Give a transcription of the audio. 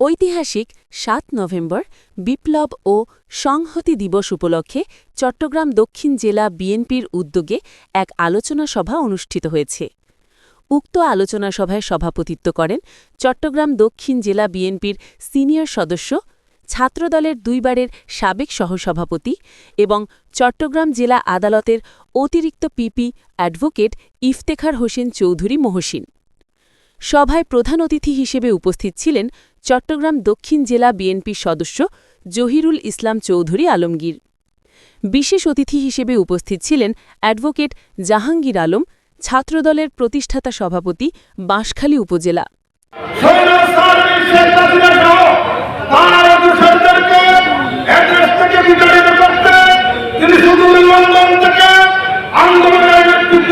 ঐতিহাসিক সাত নভেম্বর বিপ্লব ও সংহতি দিবস উপলক্ষে চট্টগ্রাম দক্ষিণ জেলা বিএনপির উদ্যোগে এক আলোচনা সভা অনুষ্ঠিত হয়েছে। উক্ত আলোচনা সভায় সভাপতিত্ব করেন চট্টগ্রাম দক্ষিণ জেলা বিএনপির সিনিয়র সদস্য, ছাত্রদলের দুইবারের সাবেক সহসভাপতি এবং চট্টগ্রাম জেলা আদালতের অতিরিক্ত পিপি অ্যাডভোকেট ইফতেখার হোসেন চৌধুরী মহসিন। সভায় প্রধান অতিথি হিসেবে উপস্থিত ছিলেন চট্টগ্রাম দক্ষিণ জেলা বিএনপির সদস্য জহিরুল ইসলাম চৌধুরী আলমগীর। বিশেষ অতিথি হিসেবে উপস্থিত ছিলেন অ্যাডভোকেট জাহাঙ্গীর আলম ছাত্রদলের প্রতিষ্ঠাতা সভাপতি বাঁশখালী উপজেলা। আন্দোলনের নেতৃত্ব